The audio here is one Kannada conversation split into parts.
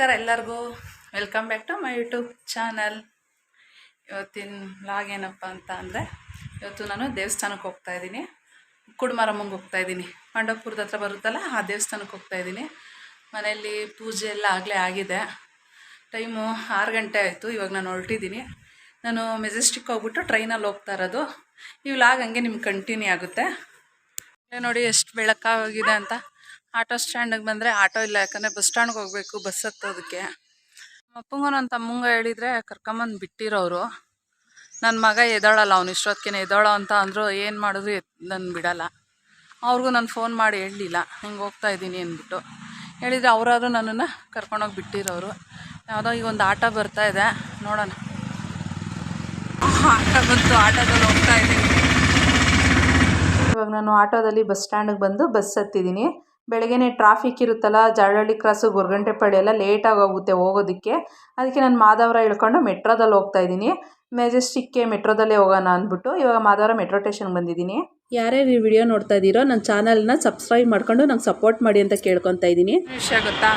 ನಮಸ್ಕಾರ ಎಲ್ಲರಿಗೂ. Welcome back to my YouTube channel ಇವತ್ತಿನ ಲಾಗ್ ಏನಪ್ಪ ಅಂತ ಅಂದರೆ, ಇವತ್ತು ನಾನು ದೇವಸ್ಥಾನಕ್ಕೆ ಹೋಗ್ತಾ ಇದ್ದೀನಿ. ಕುಡ್ಮಾರಮ್ಮಂಗೆ ಹೋಗ್ತಾ ಇದ್ದೀನಿ. ಪಾಂಡವಪುರದ ಹತ್ರ ಬರುತ್ತಲ್ಲ, ಆ ದೇವಸ್ಥಾನಕ್ಕೆ ಹೋಗ್ತಾ ಇದ್ದೀನಿ. ಮನೆಯಲ್ಲಿ ಪೂಜೆ ಎಲ್ಲ ಆಗಲೇ ಆಗಿದೆ. ಟೈಮು ಆರು ಗಂಟೆ ಆಯಿತು, ಇವಾಗ ನಾನು ಹೊರಟಿದ್ದೀನಿ. ನಾನು ಮೆಜೆಸ್ಟಿಕ್ ಹೋಗ್ಬಿಟ್ಟು ಟ್ರೈನಲ್ಲಿ ಹೋಗ್ತಾ ಇರೋದು. ಈ ವ್ಲಾಗ್ ಹಂಗೆ ನಿಮ್ಗೆ ಕಂಟಿನ್ಯೂ ಆಗುತ್ತೆ. ನೋಡಿ ಎಷ್ಟು ಬೆಳಕಾಗಿದೆ ಅಂತ. ಆಟೋ ಸ್ಟ್ಯಾಂಡಿಗೆ ಬಂದರೆ ಆಟೋ ಇಲ್ಲ, ಯಾಕಂದರೆ ಬಸ್ ಸ್ಟ್ಯಾಂಡ್ಗೆ ಹೋಗಬೇಕು, ಬಸ್ ಹತ್ತೋದಕ್ಕೆ. ಅಪ್ಪಂಗ ನನ್ನ ತಮ್ಮಂಗ ಹೇಳಿದರೆ ಕರ್ಕೊಂಬಂದು ಬಿಟ್ಟಿರೋರು. ನನ್ನ ಮಗ ಎದ್ದಾಳಲ್ಲ ಅವ್ನು ಇಷ್ಟೊತ್ತಿಗೆ ಎದ್ದಾಳೋ ಅಂತ ಅಂದರು, ಏನು ಮಾಡಿದ್ರು ನನ್ನ ಬಿಡಲ್ಲ. ಅವ್ರಿಗೂ ನಾನು ಫೋನ್ ಮಾಡಿ ಹೇಳಲಿಲ್ಲ, ಹಿಂಗೆ ಹೋಗ್ತಾ ಇದ್ದೀನಿ ಅಂದ್ಬಿಟ್ಟು. ಹೇಳಿದರೆ ಅವರಾದ್ರು ನನ್ನನ್ನು ಕರ್ಕೊಂಡೋಗಿ ಬಿಟ್ಟಿರೋರು. ಯಾವುದೋ ಈಗ ಒಂದು ಆಟೋ ಬರ್ತಾ ಇದೆ, ನೋಡೋಣ. ಆಟೋ ಬಂತು, ಆಟೋದಲ್ಲಿ ಹೋಗ್ತಾ ಇದ್ದೀನಿ. ಇವಾಗ ನಾನು ಆಟೋದಲ್ಲಿ ಬಸ್ ಸ್ಟ್ಯಾಂಡಿಗೆ ಬಂದು ಬಸ್ ಹತ್ತಿದ್ದೀನಿ. ಬೆಳಗ್ಗೆನೆ ಟ್ರಾಫಿಕ್ ಇರುತ್ತಲ್ಲ ಜಾಳಹಳ್ಳಿ ಕ್ರಾಸು ಗೊರಗಂಟೆಪಾಳ್ಯ ಎಲ್ಲ ಲೇಟಾಗಿ ಹೋಗುತ್ತೆ ಹೋಗೋದಕ್ಕೆ. ಅದಕ್ಕೆ ನಾನು ಮಾದವರ ಇಳ್ಕೊಂಡು ಮೆಟ್ರೋದಲ್ಲಿ ಹೋಗ್ತಾ ಇದ್ದೀನಿ. ಮೆಜೆಸ್ಟಿಕ್ಗೆ ಮೆಟ್ರೋದಲ್ಲೇ ಹೋಗೋಣ ಅಂದ್ಬಿಟ್ಟು ಇವಾಗ ಮಾಧವರ ಮೆಟ್ರೋ ಸ್ಟೇಷನ್ಗೆ ಬಂದಿದ್ದೀನಿ. ಯಾರ್ಯಾರು ಈ ವಿಡಿಯೋ ನೋಡ್ತಾ ಇದ್ದೀರೋ ನನ್ನ ಚಾನಲ್ನ ಸಬ್ಸ್ಕ್ರೈಬ್ ಮಾಡ್ಕೊಂಡು ನಂಗೆ ಸಪೋರ್ಟ್ ಮಾಡಿ ಅಂತ ಕೇಳ್ಕೊತಾ ಇದ್ದೀನಿ. ವಿಷಯ ಗೊತ್ತಾ?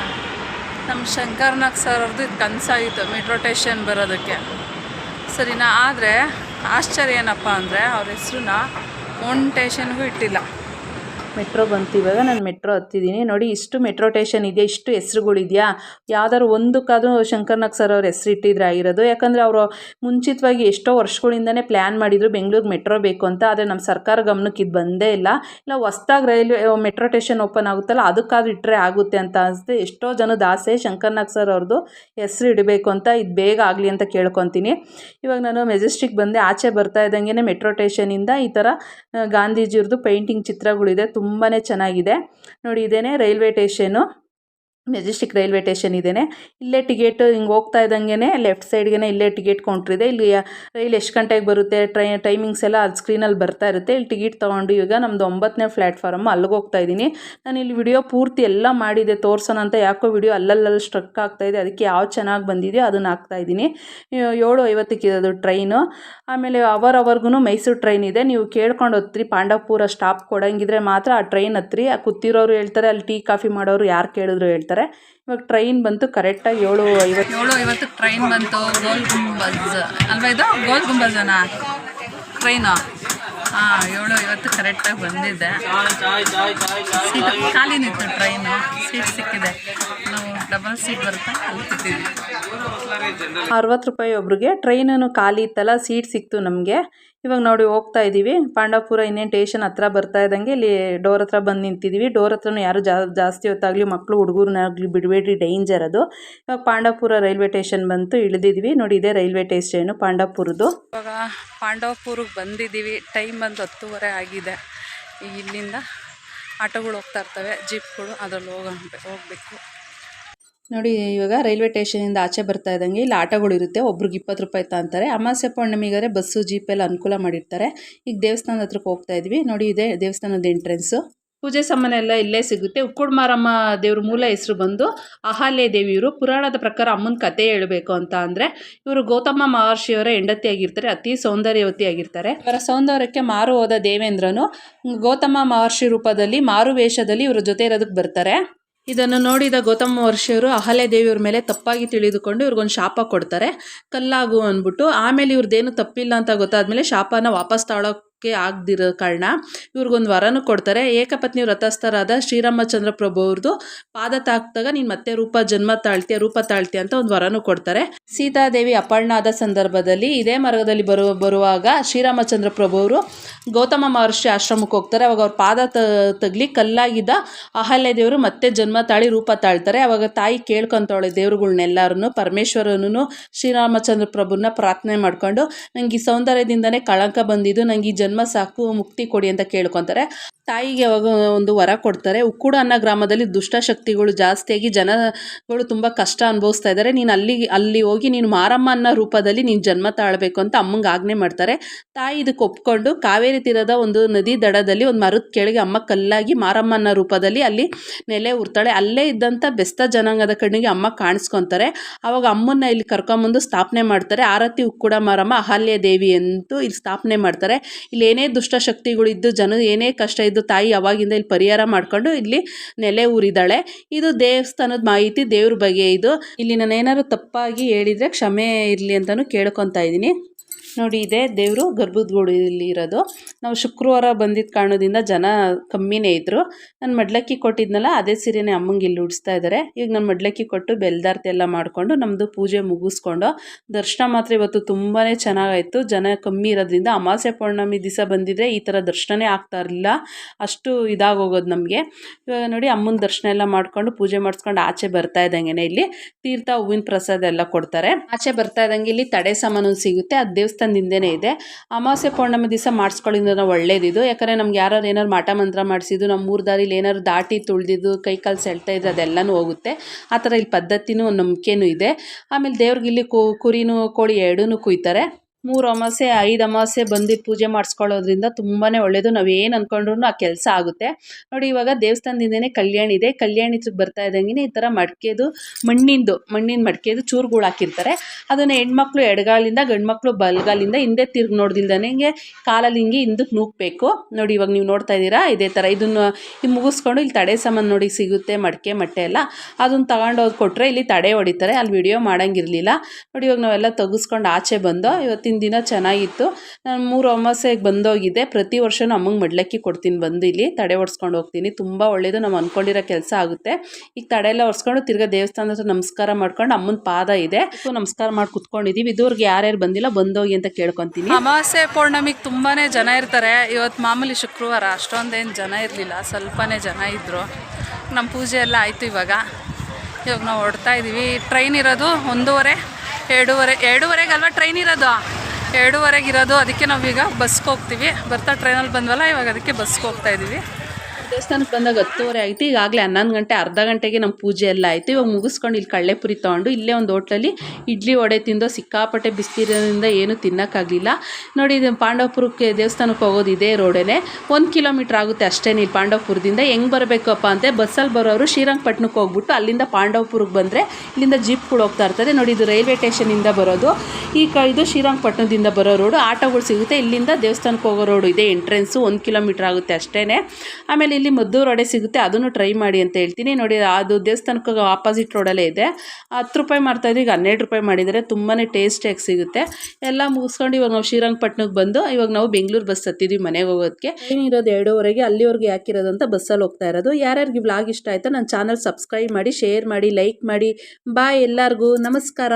ನಮ್ಮ ಶಂಕರ್ನಾಗ್ ಸರ್ ಅವ್ರದ್ದು ಇದು ಕನಸಾಗಿತ್ತು ಮೆಟ್ರೋ ಸ್ಟೇಷನ್ ಬರೋದಕ್ಕೆ. ಸರಿನಾ? ಆದರೆ ಆಶ್ಚರ್ಯ ಏನಪ್ಪ ಅಂದರೆ ಅವ್ರ ಹೆಸ್ರನ್ನ ಒಂದು ಸ್ಟೇಷನ್ಗೂ ಇಟ್ಟಿಲ್ಲ. ಮೆಟ್ರೋ ಬಂತು. ಇವಾಗ ನಾನು ಮೆಟ್ರೋ ಹತ್ತಿದ್ದೀನಿ ನೋಡಿ ಇಷ್ಟು ಮೆಟ್ರೋ ಟೇಷನ್ ಇದೆಯಾ ಇಷ್ಟು ಹೆಸ್ರುಗಳಿದೆಯಾ? ಯಾವ್ದಾದ್ರು ಒಂದಕ್ಕಾದ್ರೂ ಶಂಕರ್ನಾಗ್ ಸರ್ ಅವ್ರ ಹೆಸ್ರು ಇಟ್ಟಿದ್ರೆ ಆಗಿರೋದು. ಯಾಕಂದರೆ ಅವರು ಮುಂಚಿತವಾಗಿ ಎಷ್ಟೋ ವರ್ಷಗಳಿಂದನೇ ಪ್ಲ್ಯಾನ್ ಮಾಡಿದರು ಬೆಂಗಳೂರು ಮೆಟ್ರೋ ಬೇಕು ಅಂತ. ಆದರೆ ನಮ್ಮ ಸರ್ಕಾರ ಗಮನಕ್ಕೆ ಇದು ಬಂದೇ ಇಲ್ಲ. ಇಲ್ಲ, ಹೊಸ್ದಾಗಿ ರೈಲ್ವೆ ಮೆಟ್ರೋ ಟೇಷನ್ ಓಪನ್ ಆಗುತ್ತಲ್ಲ, ಅದಕ್ಕಾದ್ರೂ ಇಟ್ಟರೆ ಆಗುತ್ತೆ ಅಂತ ಅನಿಸುತ್ತೆ. ಎಷ್ಟೋ ಜನದ ಆಸೆ ಶಂಕರ್ನಾಗ್ ಸರ್ ಅವ್ರದ್ದು ಹೆಸರು ಇಡಬೇಕು ಅಂತ. ಇದು ಬೇಗ ಆಗಲಿ ಅಂತ ಕೇಳ್ಕೊತೀನಿ. ಇವಾಗ ನಾನು ಮೆಜೆಸ್ಟಿಕ್ ಬಂದೆ. ಆಚೆ ಬರ್ತಾ ಇದ್ದಂಗೆ ಮೆಟ್ರೋ ಟೇಷನಿಂದ ಈ ಥರ ಗಾಂಧೀಜಿಯವ್ರದ್ದು ಪೇಂಟಿಂಗ್ ಚಿತ್ರಗಳಿದೆ. ತುಂಬಾ ಚೆನ್ನಾಗಿದೆ. ನೋಡಿ ಇದೇನೆ railway station Majestic railway station ಇದೇನೆ. ಇಲ್ಲೇ ಟಿಕೆಟ್ ಹಿಂಗೆ ಹೋಗ್ತಾ ಇದ್ದಂಗೆ ಲೆಫ್ಟ್ ಸೈಡ್ಗೆ ಇಲ್ಲೇ ಟಿಕೆಟ್ ಕೌಂಟ್ರ್ ಇದೆ ಇಲ್ಲಿ ರೈಲ್ ಎಷ್ಟು ಗಂಟೆಗೆ ಬರುತ್ತೆ, ಟ್ರೈ ಟೈಮಿಂಗ್ಸ್ ಎಲ್ಲ ಅದು ಸ್ಕ್ರೀನಲ್ಲಿ ಬರ್ತಾ ಇರುತ್ತೆ. ಇಲ್ಲಿ ಟಿಕೆಟ್ ತೊಗೊಂಡು ಈಗ ನಮ್ದು ಒಂಬತ್ತನೇ ಪ್ಲ್ಯಾಟ್ಫಾರ್ಮ್ ಅಲ್ಲಿಗೆ ಹೋಗ್ತಾ ಇದ್ದೀನಿ. ನಾನು ಇಲ್ಲಿ ವಿಡಿಯೋ ಪೂರ್ತಿ ಎಲ್ಲ ಮಾಡಿದೆ, ತೋರ್ಸೋಣ ಅಂತ ಯಾಕೋ ವಿಡಿಯೋ ಅಲ್ಲಲ್ಲಲ್ಲಿ ಸ್ಟ್ರಕ್ ಇದೆ. ಅದಕ್ಕೆ ಯಾವ ಚೆನ್ನಾಗಿ ಬಂದಿದೆಯೋ ಅದನ್ನು ಹಾಕ್ತಾ ಇದ್ದೀನಿ. ಏಳು ಐವತ್ತಕ್ಕೆ ಇರೋದು ಟ್ರೈನು ಆಮೇಲೆ ಅವರ್ ಅವರ್ಗೂ ಮೈಸೂರು ಟ್ರೈನ್ ಇದೆ. ನೀವು ಕೇಳ್ಕೊಂಡು ಹೋಗ್ತೀರಿ, ಪಾಂಡವಪುರ ಸ್ಟಾಪ್ ಕೊಡಂಗಿದ್ರೆ ಮಾತ್ರ ಆ ಟ್ರೈನ್ ಹತ್ರಿ. ಆ ಕೂತಿರೋರು ಹೇಳ್ತಾರೆ, ಅಲ್ಲಿ ಟೀ, ಕಾಫಿ ಮಾಡೋರು ಯಾರು ಕೇಳಿದ್ರು ಹೇಳ್ತಾರೆ. ಇವಾಗ ಟ್ರೈನ್ ಬಂತು ಕರೆಕ್ಟಾಗಿ ಏಳು ಐವತ್ತು ಏಳು ಐವತ್ತು ಟ್ರೈನ್ ಬಂತು ಗೋಲ್ ಗುಂಬಜ್. ಅಲ್ವಾ ಇದು? ಗೋಲ್ ಗುಂಬಜನ? ಟ್ರೈನು ಹಾಂ ಏಳು ಐವತ್ತು ಕರೆಕ್ಟಾಗಿ ಬಂದಿದೆ. ಸೀಟ್ ಖಾಲಿ ನಿಂತು ಟ್ರೈನು ಸೀಟ್ ಸಿಕ್ಕಿದೆ. ನಾವು ಡಬಲ್ ಸೀಟ್ ಬರುತ್ತೆ? ಕೂತಿದ್ದೀವಿ ಅರವತ್ತು ರೂಪಾಯಿ ಒಬ್ರಿಗೆ. ಟ್ರೈನೂ ಖಾಲಿ ಇತ್ತಲ್ಲ ಸೀಟ್ ಸಿಕ್ತು ನಮಗೆ. ಇವಾಗ ನೋಡಿ ಹೋಗ್ತಾ ಇದ್ದೀವಿ ಪಾಂಡವಪುರ ಇನ್ನೇನು ಟೇಷನ್ ಹತ್ರ ಬರ್ತಾ ಇದ್ದಂಗೆ ಇಲ್ಲಿ ಡೋರ್ ಹತ್ರ ಬಂದು ನಿಂತಿದ್ದೀವಿ ಡೋರ್ ಹತ್ರನೂ ಯಾರು ಜಾ, ಜಾಸ್ತಿ ಹೊತ್ತಾಗಲಿ ಮಕ್ಕಳು ಹುಡುಗರನ್ನಾಗಲಿ ಬಿಡಬೇಡಿ ಡೇಂಜರ್ ಅದು. ಇವಾಗ ಪಾಂಡವಪುರ ರೈಲ್ವೆ ಟೇಷನ್ ಬಂತು, ಇಳಿದಿದ್ವಿ. ನೋಡಿ ಇದೇ ರೈಲ್ವೆ ಟೇಷನ್ ಪಾಂಡವಪುರದ್ದು. ಇವಾಗ ಪಾಂಡವಪುರಕ್ಕೆ ಬಂದಿದ್ದೀವಿ ಟೈಮ್ ಬಂದು ಹತ್ತುವರೆ ಆಗಿದೆ. ಇಲ್ಲಿಂದ ಆಟೋಗಳು ಹೋಗ್ತಾ ಇರ್ತವೆ. ಜೀಪ್ಗಳು ಅದರಲ್ಲಿ ಹೋಗೋಣ ಹೋಗಬೇಕು. ನೋಡಿ, ಇವಾಗ ರೈಲ್ವೆ ಸ್ಟೇಷನಿಂದ ಆಚೆ ಬರ್ತಾ ಇದ್ದಂಗೆ ಇಲ್ಲಿ ಆಟೋಗಳು ಇರುತ್ತೆ. ಒಬ್ರಿಗೆ ಇಪ್ಪತ್ತು ರೂಪಾಯಿ ಅಂತಾರೆ. ಅಮಾವಾಸ್ಯೆ ಪೌರ್ಣಮಿಗಾದ್ರೆ ಬಸ್ಸು ಜೀಪೆಲ್ಲ ಅನುಕೂಲ ಮಾಡಿರ್ತಾರೆ. ಈಗ ದೇವಸ್ಥಾನದ ಹತ್ರಕ್ಕೆ ಹೋಗ್ತಾ ಇದ್ವಿ. ನೋಡಿ, ಇದೆ ದೇವಸ್ಥಾನದ ಎಂಟ್ರೆನ್ಸು. ಪೂಜೆ ಸಾಮಾನು ಎಲ್ಲ ಇಲ್ಲೇ ಸಿಗುತ್ತೆ. ಉಕ್ಕುಡ್ ಮಾರಮ್ಮ ದೇವ್ರ ಮೂಲ ಹೆಸರು ಬಂದು ಅಹಲ್ಯ ದೇವಿಯವರು. ಪುರಾಣದ ಪ್ರಕಾರ ಅಮ್ಮನ ಕತೆ ಹೇಳಬೇಕು ಅಂತ ಅಂದರೆ, ಇವರು ಗೌತಮ ಮಹರ್ಷಿಯವರ ಹೆಂಡತಿ ಆಗಿರ್ತಾರೆ ಅತಿ ಸೌಂದರ್ಯವತಿ ಆಗಿರ್ತಾರೆ ಇವರ ಸೌಂದರ್ಯಕ್ಕೆ ಮಾರು ಹೋದ ದೇವೇಂದ್ರನು ಗೌತಮ ಮಹರ್ಷಿ ರೂಪದಲ್ಲಿ, ಮಾರು ವೇಷದಲ್ಲಿ ಇವರ ಜೊತೆ ಇರೋದಕ್ಕೆ ಬರ್ತಾರೆ. ಇದನ್ನು ನೋಡಿದ ಗೌತಮ ಮಹರ್ಷಿಯವರು ಅಹಲೆ ದೇವಿಯವ್ರ ಮೇಲೆ ತಪ್ಪಾಗಿ ತಿಳಿದುಕೊಂಡು ಇವ್ರಿಗೊಂದು ಶಾಪ ಕೊಡ್ತಾರೆ. ಕಲ್ಲಾಗು ಅಂದ್ಬಿಟ್ಟು ಆಮೇಲೆ ಇವ್ರದ್ದೇನು ತಪ್ಪಿಲ್ಲ ಅಂತ ಗೊತ್ತಾದ್ಮೇಲೆ ಶಾಪನ ವಾಪಸ್ ತಾಳೋಕ್ಕೆ ಆಗದಿರೋ ಕಾರಣ ಇವ್ರಿಗೊಂದು ವರನೂ ಕೊಡ್ತಾರೆ. ಏಕಪತ್ನಿ ವ್ರತಸ್ಥರಾದ ಶ್ರೀರಾಮಚಂದ್ರ ಪ್ರಭು ಅವ್ರದ್ದು ಪಾದ ತಾಕ್ದಾಗ ನೀನು ಮತ್ತೆ ರೂಪ ಜನ್ಮ ತಾಳ್ತಿಯ, ರೂಪ ತಾಳ್ತೀಯ ಅಂತ ಒಂದು ವರನೂ ಕೊಡ್ತಾರೆ. ಸೀತಾದೇವಿ ಅಪರ್ಣ ಆದ ಸಂದರ್ಭದಲ್ಲಿ ಇದೇ ಮಾರ್ಗದಲ್ಲಿ ಬರುವ, ಬರುವಾಗ ಶ್ರೀರಾಮಚಂದ್ರ ಪ್ರಭು ಅವರು ಗೌತಮ ಮಹರ್ಷಿ ಆಶ್ರಮಕ್ಕೆ ಹೋಗ್ತಾರೆ. ಅವಾಗ ಅವ್ರ ಪಾದ ತಗ್ಲಿ ಕಲ್ಲಾಗಿದ್ದ ಅಹಲ್ಯ ದೇವರು ಮತ್ತೆ ಜನ್ಮ ತಾಳಿ, ರೂಪ ತಾಳ್ತಾರೆ. ಅವಾಗ ತಾಯಿ ಕೇಳ್ಕೊಂತಾಳೆ ದೇವ್ರುಗಳ್ನೆಲ್ಲರನ್ನು ಪರಮೇಶ್ವರನೂ ಶ್ರೀರಾಮಚಂದ್ರ ಪ್ರಭುನ ಪ್ರಾರ್ಥನೆ ಮಾಡ್ಕೊಂಡು ನಂಗೆ ಈ ಸೌಂದರ್ಯದಿಂದನೇ ಕಳಂಕ ಬಂದಿದ್ದು, ನಂಗೆ ಈ ಸಾಕು, ಮುಕ್ತಿ ಕೊಡಿ ಅಂತ ಕೇಳ್ಕೊತಾರೆ. ತಾಯಿಗೆ ಅವಾಗ ಒಂದು ವರ ಕೊಡ್ತಾರೆ. ಉಕ್ಕುಡ ಅನ್ನ ಗ್ರಾಮದಲ್ಲಿ ದುಷ್ಟಶಕ್ತಿಗಳು ಜಾಸ್ತಿಯಾಗಿ ಜನಗಳು ತುಂಬ ಕಷ್ಟ ಅನುಭವಿಸ್ತಾ ಇದ್ದಾರೆ. ನೀನು ಅಲ್ಲಿ ಅಲ್ಲಿ ಹೋಗಿ ನೀನು ಮಾರಮ್ಮ ಅನ್ನೋ ರೂಪದಲ್ಲಿ ನೀನು ಜನ್ಮ ತಾಳ್ಬೇಕು ಅಂತ ಅಮ್ಮಂಗೆ ಆಜ್ಞೆ ಮಾಡ್ತಾರೆ. ತಾಯಿ ಇದಕ್ಕೆ ಒಪ್ಕೊಂಡು ಕಾವೇರಿ ತೀರದ ಒಂದು ನದಿ ದಡದಲ್ಲಿ ಒಂದು ಮರದ ಕೆಳಗೆ ಅಮ್ಮ ಕಲ್ಲಾಗಿ ಮಾರಮ್ಮ ಅನ್ನೋ ರೂಪದಲ್ಲಿ ಅಲ್ಲಿ ನೆಲೆ ಉರ್ತಾಳೆ. ಅಲ್ಲೇ ಇದ್ದಂಥ ಬೆಸ್ತ ಜನಾಂಗದ ಕಣ್ಣಿಗೆ ಅಮ್ಮ ಕಾಣಿಸ್ಕೊತಾರೆ. ಅವಾಗ ಅಮ್ಮನ್ನ ಇಲ್ಲಿ ಕರ್ಕೊಂಬಂದು ಸ್ಥಾಪನೆ ಮಾಡ್ತಾರೆ. ಆರತಿ ಉಕ್ಕುಡ ಮಾರಮ್ಮ ಅಹಲ್ಯ ದೇವಿ ಅಂತೂ ಇಲ್ಲಿ ಸ್ಥಾಪನೆ ಮಾಡ್ತಾರೆ. ಇಲ್ಲಿ ಏನೇ ದುಷ್ಟಶಕ್ತಿಗಳಿದ್ದು ಜನ ಏನೇ ಕಷ್ಟ ಇದ್ದು ತಾಯಿ ಅವಾಗಿಂದ ಇಲ್ಲಿ ಪರಿಹಾರ ಮಾಡ್ಕೊಂಡು ಇಲ್ಲಿ ನೆಲೆ ಊರಿದ್ದಾಳೆ. ಇದು ದೇವಸ್ಥಾನದ ಮಾಹಿತಿ, ದೇವ್ರ ಬಗ್ಗೆ ಇದು. ಇಲ್ಲಿ ನಾನು ಏನಾದ್ರು ತಪ್ಪಾಗಿ ಹೇಳಿದರೆ ಕ್ಷಮೆ ಇರಲಿ ಅಂತಲೂ ಕೇಳ್ಕೊತಾ ಇದ್ದೀನಿ. ನೋಡಿ ಇದೆ, ದೇವರು ಗರ್ಭದ ಗುಡಿಯಲ್ಲಿ ಇರೋದು. ನಾವು ಶುಕ್ರವಾರ ಬಂದಿದ್ದ ಕಾರಣದಿಂದ ಜನ ಕಮ್ಮಿನೇ ಇದ್ದರು ನಾನು ಮಡ್ಲಕ್ಕಿ ಕೊಟ್ಟಿದ್ನಲ್ಲ, ಅದೇ ಸೀರೆನೇ ಅಮ್ಮಂಗೆ ಇಲ್ಲಿ ಉಡಿಸ್ತಾ ಇದ್ದಾರೆ ಈಗ ನಾನು ಮಡ್ಲಕ್ಕಿ ಕೊಟ್ಟು ಬೆಲ್ದಾರ್ತಿ ಎಲ್ಲ ಮಾಡಿಕೊಂಡು ನಮ್ಮದು ಪೂಜೆ ಮುಗಿಸ್ಕೊಂಡು ದರ್ಶನ ಮಾತ್ರ ಇವತ್ತು ತುಂಬಾ ಚೆನ್ನಾಗಾಯಿತು. ಜನ ಕಮ್ಮಿ ಇರೋದ್ರಿಂದ ಅಮಾವಾಸ್ಯೆ ಪೌರ್ಣಮಿ ದಿವಸ ಬಂದಿದ್ರೆ ಈ ಥರ ದರ್ಶನನೇ ಆಗ್ತಾ ಇರಲಿಲ್ಲ. ಅಷ್ಟು ಇದಾಗೋಗೋದು ನಮಗೆ. ಇವಾಗ ನೋಡಿ ಅಮ್ಮನ ದರ್ಶನ ಎಲ್ಲ ಮಾಡಿಕೊಂಡು ಪೂಜೆ ಮಾಡಿಸ್ಕೊಂಡು ಆಚೆ ಬರ್ತಾ ಇದ್ದಂಗೆ ಇಲ್ಲಿ. ತೀರ್ಥ ಹೂವಿನ ಪ್ರಸಾದ ಎಲ್ಲ ಕೊಡ್ತಾರೆ. ಆಚೆ ಬರ್ತಾ ಇದ್ದಂಗೆ ಇಲ್ಲಿ ತಡೆ ಸಾಮಾನು ಸಿಗುತ್ತೆ. ಅದು ದೇವಸ್ಥಾನದಿಂದನೇ ಇದೆ. ಅಮಾವಾಸ್ಯ ಪೌರ್ಣಮಿ ದಿವಸ ಮಾಡಿಸ್ಕೊಳ್ಳೋದ್ರಿಂದ ಒಳ್ಳೇದಿದು. ಯಾಕಂದರೆ ನಮ್ಗೆ ಯಾರು ಏನಾರು ಮಾಟ ಮಂತ್ರ ಮಾಡಿಸಿದ್ದು ನಮ್ಮ ಮೂರು ದಾರಿಲಿ ಏನಾದ್ರು ದಾಟಿ ತುಳಿದಿದ್ದು, ಕೈ ಕಾಲು ಸೆಳ್ತಾ ಇದ್ರೆ ಅದೆಲ್ಲನೂ ಹೋಗುತ್ತೆ. ಆ ಥರ ಇಲ್ಲಿ ಪದ್ಧತಿನೂ, ನಂಬಿಕೆನೂ ಇದೆ. ಆಮೇಲೆ ದೇವ್ರಿಗೆ ಇಲ್ಲಿ ಕುರಿನೂ, ಕೋಳಿ ಎರಡೂ ಕುಯ್ತಾರೆ. ಮೂರು ಅಮಾಸೆ, ಐದು ಅಮಾಸೆ ಬಂದು ಪೂಜೆ ಮಾಡಿಸ್ಕೊಳ್ಳೋದ್ರಿಂದ ತುಂಬಾ ಒಳ್ಳೆಯದು ನಾವು ಏನು ಅಂದ್ಕೊಂಡ್ರು ಆ ಕೆಲಸ ಆಗುತ್ತೆ. ನೋಡಿ, ಇವಾಗ ದೇವಸ್ಥಾನದಿಂದನೇ ಕಲ್ಯಾಣ ಇದೆ. ಕಲ್ಯಾಣಿ ಬರ್ತಾ ಇದ್ದಂಗೆ ಈ ಥರ ಮಡಿಕೆದು, ಮಣ್ಣಿಂದು, ಮಣ್ಣಿನ ಮಡಿಕೆದು ಚೂರುಗಳು ಹಾಕಿರ್ತಾರೆ. ಅದನ್ನು ಹೆಣ್ಮಕ್ಳು ಎಡಗಾಲಿಂದ, ಗಂಡ್ಮಕ್ಳು ಬಲ್ಗಾಲಿಂದ, ಹಿಂದೆ ತಿರ್ಗಿ ಹಿಂಗೆ ಕಾಲಲ್ಲಿ ಹಿಂಗೆ ಹಿಂದಕ್ಕೆ ನೂಕಬೇಕು. ನೋಡಿ, ಇವಾಗ ನೀವು ನೋಡ್ತಾ ಇದ್ದೀರಾ, ಇದೇ ಥರ ಇದನ್ನು ಇದು ಮುಗಿಸ್ಕೊಂಡು ಇಲ್ಲಿ ತಡೆ ಸಾಮಾನು ನೋಡಿ ಸಿಗುತ್ತೆ, ಮಡಿಕೆ, ಮಟ್ಟೆ ಎಲ್ಲ. ಅದನ್ನು ತಗೊಂಡೋಗಿ ಕೊಟ್ಟರೆ ಇಲ್ಲಿ ತಡೆ ಹೊಡಿತಾರೆ. ಅಲ್ಲಿ ವಿಡಿಯೋ ಮಾಡೋಂಗಿರಲಿಲ್ಲ. ನೋಡಿ, ಇವಾಗ ನಾವೆಲ್ಲ ತೆಗೆಸ್ಕೊಂಡು ಆಚೆ ಬಂದು ಇವತ್ತಿನ ದಿನ ಚೆನ್ನಾಗಿತ್ತು. ನಾನು ಮೂರು ಅಮಾವಾಸ್ಯೆಗೆ ಬಂದೋಗಿದ್ದೆ ಪ್ರತಿ ವರ್ಷವೂ ಅಮ್ಮಂಗೆ ಮಡ್ಲಕ್ಕಿ ಕೊಡ್ತೀನಿ ಬಂದು ಇಲ್ಲಿ. ತಡೆ ಒಡ್ಸ್ಕೊಂಡು ಹೋಗ್ತೀನಿ. ತುಂಬ ಒಳ್ಳೆಯದು ನಾವು ಅಂದ್ಕೊಂಡಿರೋ ಕೆಲಸ ಆಗುತ್ತೆ. ಈಗ ತಡೆ ಎಲ್ಲ ಒರೆಸ್ಕೊಂಡು ತಿರ್ಗಾ ದೇವಸ್ಥಾನದ ಹತ್ರ ನಮಸ್ಕಾರ ಮಾಡ್ಕೊಂಡು ಅಮ್ಮನ ಪಾದ ಇದೆ. ನಮಸ್ಕಾರ ಮಾಡಿ ಕುತ್ಕೊಂಡಿದ್ದೀವಿ ಇದುವರೆಗೆ ಯಾರ್ಯಾರು ಬಂದಿಲ್ಲ ಬಂದೋಗಿ ಅಂತ ಕೇಳ್ಕೊತೀನಿ. ಅಮಾವಾಸ್ಯೆ ಪೌರ್ಣಮಿಗೆ ತುಂಬಾ ಜನ ಇರ್ತಾರೆ. ಇವತ್ತು ಮಾಮೂಲಿ ಶುಕ್ರವಾರ ಅಷ್ಟೊಂದೇನು ಜನ ಇರಲಿಲ್ಲ. ಸ್ವಲ್ಪನೇ ಜನ ಇದ್ದರು ನಮ್ಮ ಪೂಜೆ ಎಲ್ಲ ಆಯಿತು ಇವಾಗ. ಇವಾಗ ನಾವು ಹೊಡ್ತಾ ಇದ್ದೀವಿ ಟ್ರೈನ್ ಇರೋದು ಒಂದೂವರೆ, ಎರಡೂವರೆ, ಎರಡೂವರೆಗಲ್ವ ಟ್ರೈನ್ ಇರೋದು? ಎರಡೂವರೆಗೆ ಇರೋದು ಅದಕ್ಕೆ ನಾವೀಗ ಬಸ್ಗೆ ಹೋಗ್ತೀವಿ. ಬರ್ತಾ ಟ್ರೈನಲ್ಲಿ ಬಂದ್ವಲ್ಲ ಇವಾಗ ಅದಕ್ಕೆ ಬಸ್ಗೆ ಹೋಗ್ತಾ ಇದ್ದೀವಿ ದೇವಸ್ಥಾನಕ್ಕೆ ಬಂದಾಗ ಹತ್ತುವರೆ ಆಯಿತು. ಈಗಾಗಲೇ ಹನ್ನೊಂದು ಗಂಟೆ, ಅರ್ಧ ಗಂಟೆಗೆ ನಮ್ಮ ಪೂಜೆ ಎಲ್ಲ ಆಯಿತು. ಇವಾಗ ಮುಗಿಸ್ಕೊಂಡು ಇಲ್ಲಿ ಕಳ್ಳೆಪುರಿ ತೊಗೊಂಡು ಇಲ್ಲೇ ಒಂದು ಹೋಟ್ಲಲ್ಲಿ ಇಡ್ಲಿ ವಡೆ ತಿಂದು ಸಿಕ್ಕಾಪಟ್ಟೆ ಬಿಸಿಲಿರೋದ್ರಿಂದ ಏನೂ ತಿನ್ನೋಕ್ಕಾಗಲಿಲ್ಲ. ನೋಡಿ, ಇದು ಪಾಂಡವಪುರಕ್ಕೆ ದೇವಸ್ಥಾನಕ್ಕೆ ಹೋಗೋದು ಇದೇ ರೋಡೇ ಒಂದು ಕಿಲೋಮೀಟ್ರ್ ಆಗುತ್ತೆ ಅಷ್ಟೇ ಇಲ್ಲಿ ಪಾಂಡವಪುರದಿಂದ. ಹೆಂಗೆ ಬರಬೇಕಪ್ಪ ಅಂತ ಬಸ್ಸಲ್ಲಿ ಬರೋರು ಶ್ರೀರಂಗಪಟ್ಟಣಕ್ಕೆ ಹೋಗ್ಬಿಟ್ಟು ಅಲ್ಲಿಂದ ಪಾಂಡವಪುರಕ್ಕೆ ಬಂದರೆ ಇಲ್ಲಿಂದ ಜೀಪ್ಗಳು ಹೋಗ್ತಾ ಇರ್ತದೆ. ನೋಡಿ, ಇದು ರೈಲ್ವೆ ಸ್ಟೇಷನಿಂದ ಬರೋದು. ಈ ಕ, ಇದು ಶ್ರೀರಂಗಪಟ್ಟಣದಿಂದ ಬರೋ ರೋಡು. ಆಟೋಗಳು ಸಿಗುತ್ತೆ. ಇಲ್ಲಿಂದ ದೇವಸ್ಥಾನಕ್ಕೆ ಹೋಗೋ ರೋಡು ಇದೆ. ಎಂಟ್ರೆನ್ಸು ಒಂದು ಕಿಲೋಮೀಟ್ರ್ ಆಗುತ್ತೆ ಅಷ್ಟೇ ಆಮೇಲೆ ಇಲ್ಲಿ ಮದ್ದು ವಡೆ ಸಿಗುತ್ತೆ, ಅದನ್ನು ಟ್ರೈ ಮಾಡಿ ಅಂತ ಹೇಳ್ತೀನಿ. ನೋಡಿ, ಅದು ದೇವಸ್ಥಾನಕ್ಕೆ ಆಪೋಸಿಟ್ ರೋಡಲ್ಲೇ ಇದೆ. ಹತ್ತು ರೂಪಾಯಿ ಮಾಡ್ತಾಯಿದ್ದು ಈಗ ಹನ್ನೆರಡು ರೂಪಾಯಿ ಮಾಡಿದರೆ ತುಂಬಾ ಟೇಸ್ಟಿಯಾಗಿ ಸಿಗುತ್ತೆ. ಎಲ್ಲ ಮುಗಿಸ್ಕೊಂಡು ಇವಾಗ ನಾವು ಶ್ರೀರಂಗಪಟ್ಟಣಕ್ಕೆ ಬಂದು, ಇವಾಗ ನಾವು ಬೆಂಗಳೂರು ಬಸ್ ಹತ್ತಿದ್ವಿ ಮನೆಗೆ ಹೋಗೋದಕ್ಕೆ. ಇರೋದು ಎರಡೂವರೆಗೆ, ಅಲ್ಲಿವರೆಗೆ ಯಾಕಿರೋದು ಅಂತ ಬಸ್ಸಲ್ಲಿ ಹೋಗ್ತಾ ಇರೋದು. ಯಾರ್ಯಾರಿಗೆ ಬ್ಲಾಗ್ ಇಷ್ಟ ಆಯಿತು, ನನ್ನ ಚಾನಲ್ ಸಬ್ಸ್ಕ್ರೈಬ್ ಮಾಡಿ ಶೇರ್ ಮಾಡಿ ಲೈಕ್ ಮಾಡಿ. ಬಾಯ್ ಎಲ್ಲರಿಗೂ. ನಮಸ್ಕಾರ.